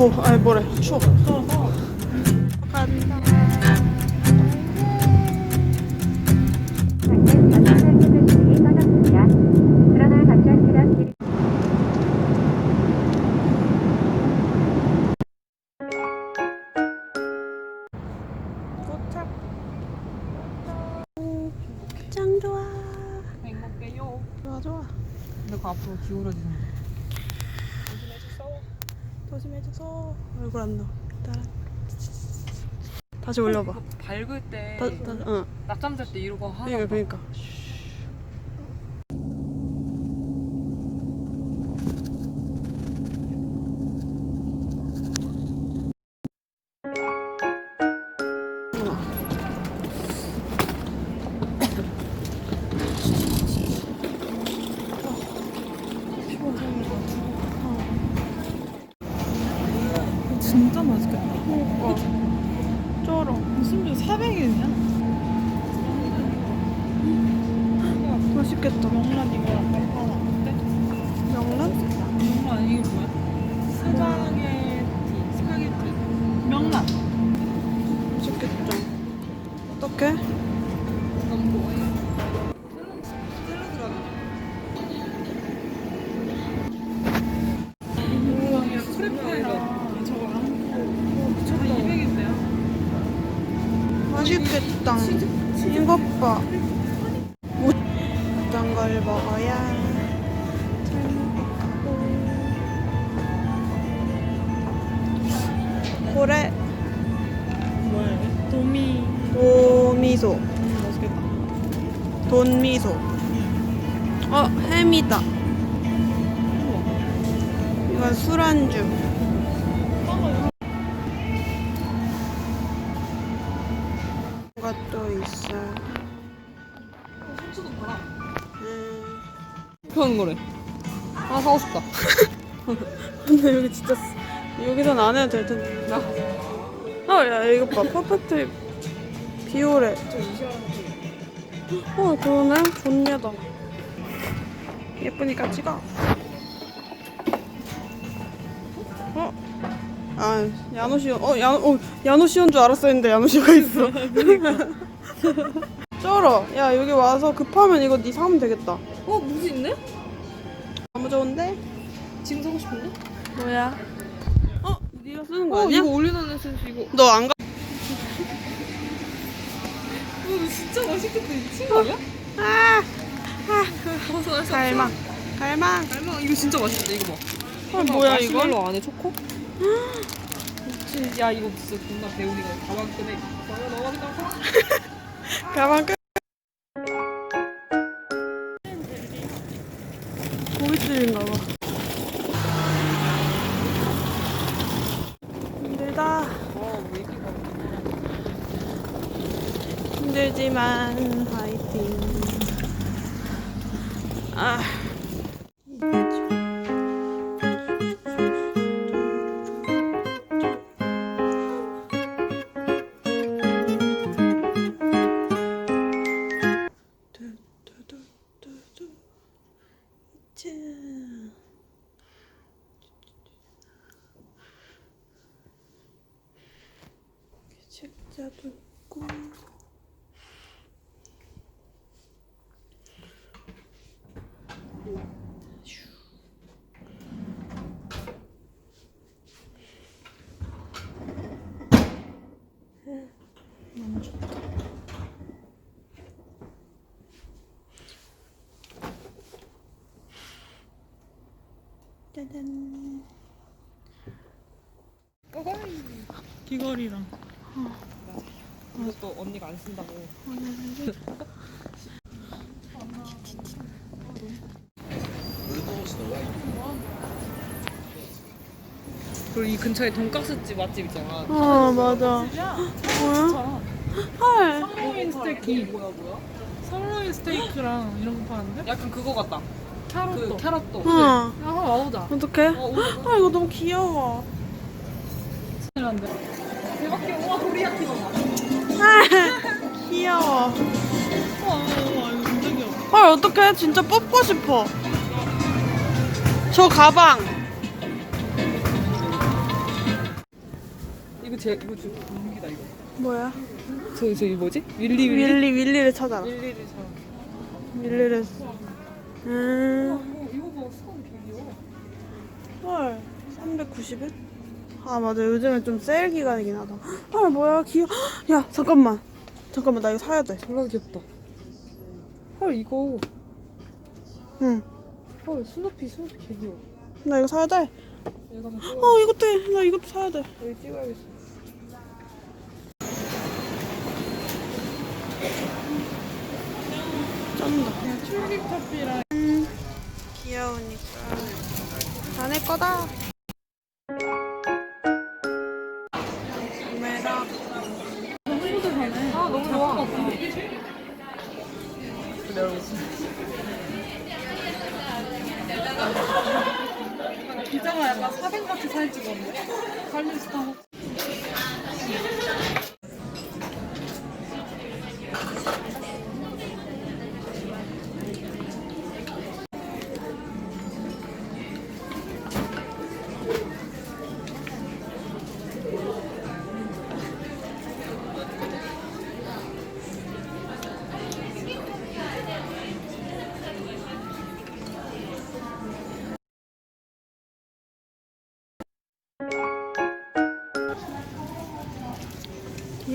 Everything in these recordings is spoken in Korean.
아 더워. 아니 뭐래. 추워. 간다. 짱 좋아. 행복해요. 좋아 좋아. 근데 그 앞으로 기울어지는 해줘서 얼굴 안 나와. 따라. 다시 올려봐. 밝을 때, 다, 다, 응. 낮잠 잘 때 이러고 하나 그러니까 그러니까. 진짜 맛있겠다. 그러니까. 쩔어. 심지어 400엔이야? 맛있겠다. 명란 이거랑 달콤한 어때? 명란? 명란 이게 뭐야? 스파게티, 스파게티. 명란. 맛있겠다. 어떡해? 돈미소. 어, 햄이다. 이건 술안주. 또 있어. 음. 그런 거래. 하나 사고 싶다. 근데 여기 진짜 쓰- 여기선 안 해도 될 텐데. 나. 어, 야 이거 봐. 퍼펙트 비오레. 어, 그러네. 좋냐다. 예쁘니까 찍어. 어? 아, 야노시온. 어, 야, 어, 야노시온 줄 알았어 했는데 야노시오가 있어. 쩔어. 야, 여기 와서 급하면 이거 니 사면 되겠다. 어, 무지 있네? 너무 좋은데? 지금 사고 싶은데? 뭐야? 어, 니가 쓰는 거 어, 아니야? 이거 올려놓는 센스 이거. 너 안 가? 진짜 맛있겠다. 이 친구 아니야? 아, 버섯 갈망. 갈망. 갈망 이거 진짜 맛있다. 이거 봐. 어, 뭐야 이거? 마시멜로 안에 초코? 야 이거 진짜 존나 배우리가 가방 끄네. 가방 넣어가지고 가방 끝. 짜잔. 귀걸이랑. 이것도 언니가 안 쓴다고. 그리고 이 근처에 돈가스집 맛집 있잖아. 아 맞아. 뭐야? 헐. 살로인 스테이크. 뭐야 뭐야? 살로인 스테이크랑 이런 거 파는데? 약간 그거 같다. 캐럿도. 그 캐럿도. 어. 야, 한번 와보자. 어떡해? 어, 오늘 아 이거 너무 귀여워. 대박이야. 와, 도리야키가 나. 아, 귀여워. 와, 와, 이거 진짜 귀여워. 헐 어떡해? 진짜 뽑고 싶어. 저 가방. 제 이거 좀 분위기다 이거. 뭐야? 저 저기 뭐지? 윌리 윌리. 윌리 윌리를 찾아라. 윌리를 잘. 윌리를. 음. 어, 이거 봐 수건 되게 귀여워. 헐. 390엔? 아 맞아 요즘에 좀 세일 기간이긴 하다. 헐 뭐야 귀여. 야 잠깐만. 잠깐만 나 이거 사야 돼. 졸라 귀엽다. 헐 이거. 응. 헐 스누피 스누피 개 귀여워. 나 이거 사야 돼. 얘가 좀 찍어. 어 이것도 해. 나 이것도 사야 돼. 여기 찍어야겠어. 쩐다. 쫄깃 커피랑 음, 귀여우니까. 자네 거다. 구매라. 아 너무 좋아. 기자가 약간 사진같이 사진 찍었는데? 칼리스타 귀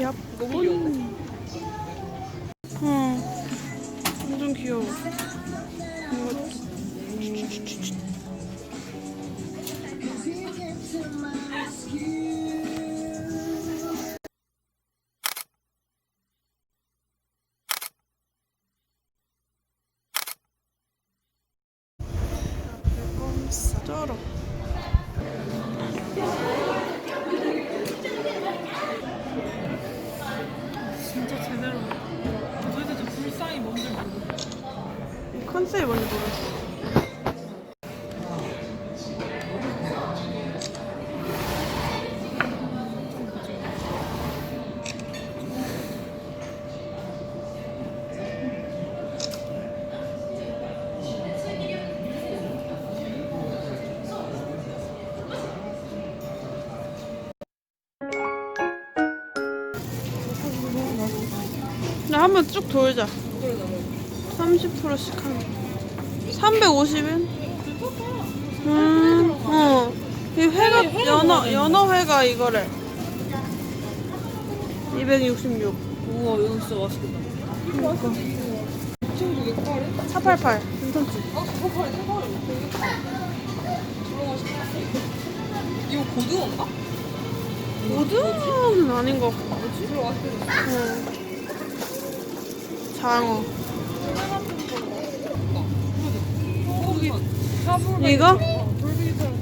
엽. 너무 귀여운데? 응. 완전 귀여워. 이것 한번 쭉 돌자. 30%씩 하면 350엔? 음, 어. 이 회가 연어 연어 회가 이거래. 266. 우와 이거 진짜 맛있겠다 이거 카레? 488. 괜찮지? 아 저거 맛있겠다 이거 고등어인가? 모두는 아닌 것 같고. 뭐지? 졸라 맛있겠다 어. 장어. 이거? 돌비처럼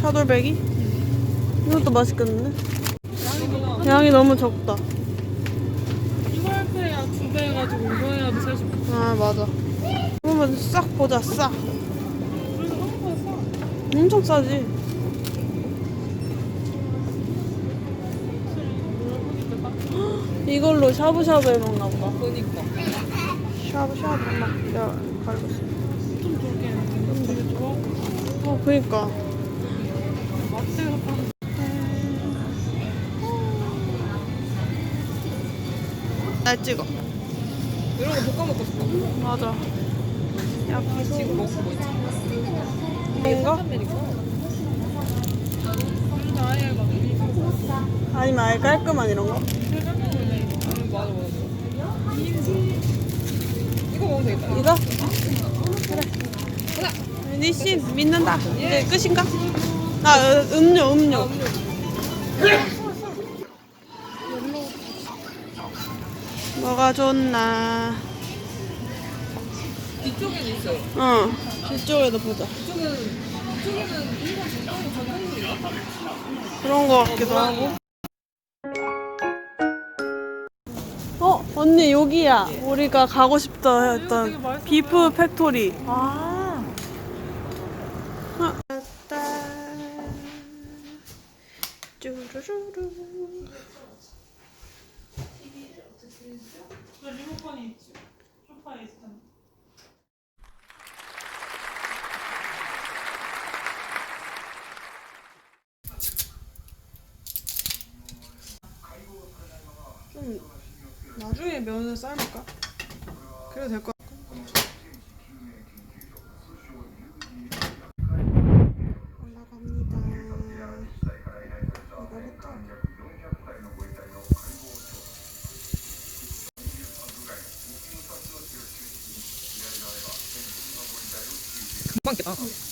차돌배기? 이것도 맛있겠는데? 양이 너무 적다. 이거 할 때야 두 배 해가지고 이거 해야지 사실 아 맞아. 한번 싹 보자 싹. 그래서 한국에서 엄청 싸지. 이걸로 샤브샤브 해먹나 보다. 그니까 샤브샤브 막 내가 가르쳤어. 좀 돌게 좀 되게 좋아 어 그니까. 마트에서 파는 날 찍어. 이런 거 볶아 먹고 싶어 맞아. 야끼소. 지금 먹고 있지 미소 아니면 아예 깔끔한 이런 거? 음, 맞아 맞아 이거 먹으면 되겠다 이거? 그래. 니씨 믿는다. 이제 끝인가? 아 으- 음료 음료. 뭐가 좋나? 뒤쪽에는 있어요 어. 뒤쪽에도 보자. 이쪽은 이쪽에는 일본 전통 전통물인가? 그런 거 같기도 하고. 언니 여기야. 우리가 가고 싶다 했던 비프. 팩토리. 아 아, 따. 쭈루루루. 리모컨이 있지 소파에 있을 나중에 면을 삶을까? 그래도 될것 같아. 올라갑니다. 이거부터. 금방 깼다.「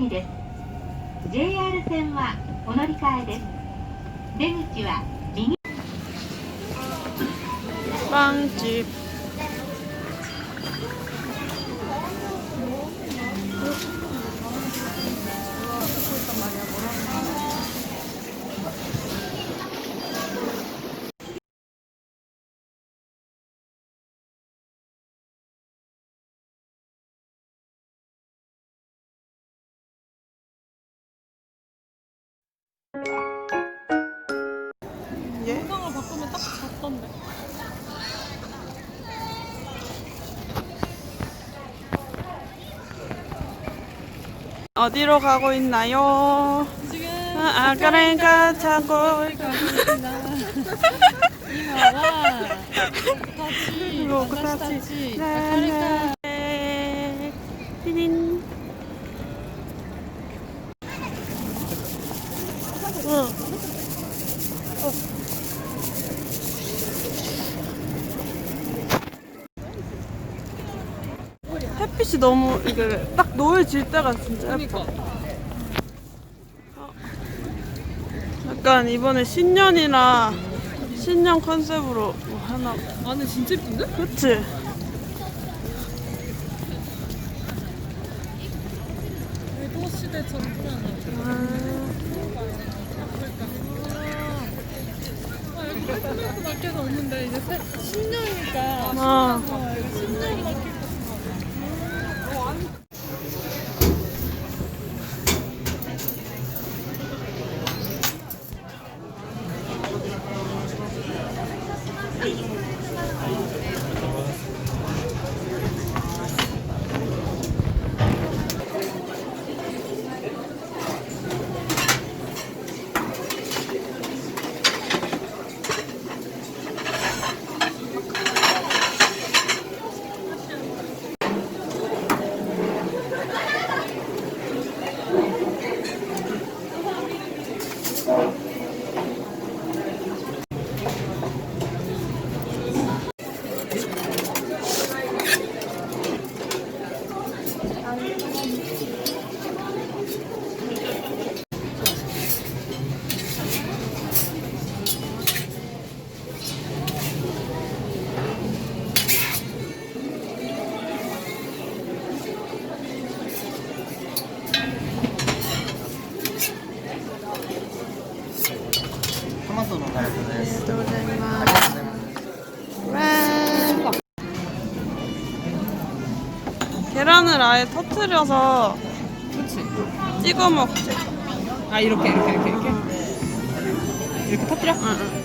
蔵小杉です JR 線はお乗り換えです。出口は右。パンチ. 예? 영상을 바꾸면 딱 잡던데. 어디로 가고 있나요? 지금 아, 아까랭가 타고 이마와 타치. 타치, 네, 아카리카. 네. 띠딘. 햇빛이 너무 이게 딱 노을 질 때가 진짜 예뻐. 그러니까 약간 이번에 신년이라 신년 컨셉으로 뭐 하나 안에 진짜 예쁜데? 그치? 에도 시대처럼 꾸며놨나 보다. 아, 여기 깔끔할 것 같게도 없는데 이제 새, 신년이니까 아, 아, 이거 계란을 아예 터트려서 그치 찍어 먹지. 아 이렇게 이렇게 이렇게 이렇게 이렇게 터뜨려? 응, 응.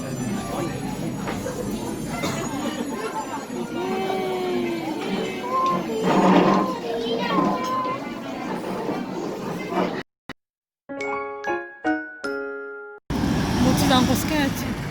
dá um Bosquete.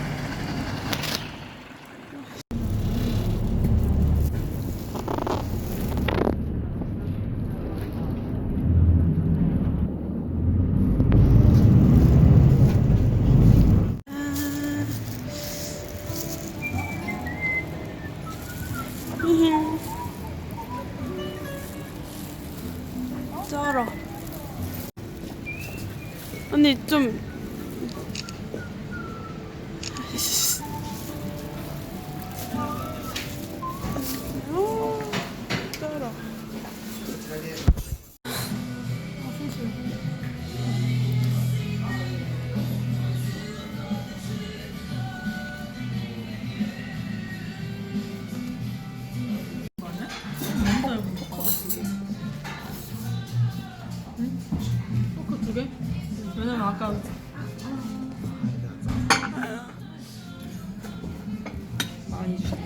Onde?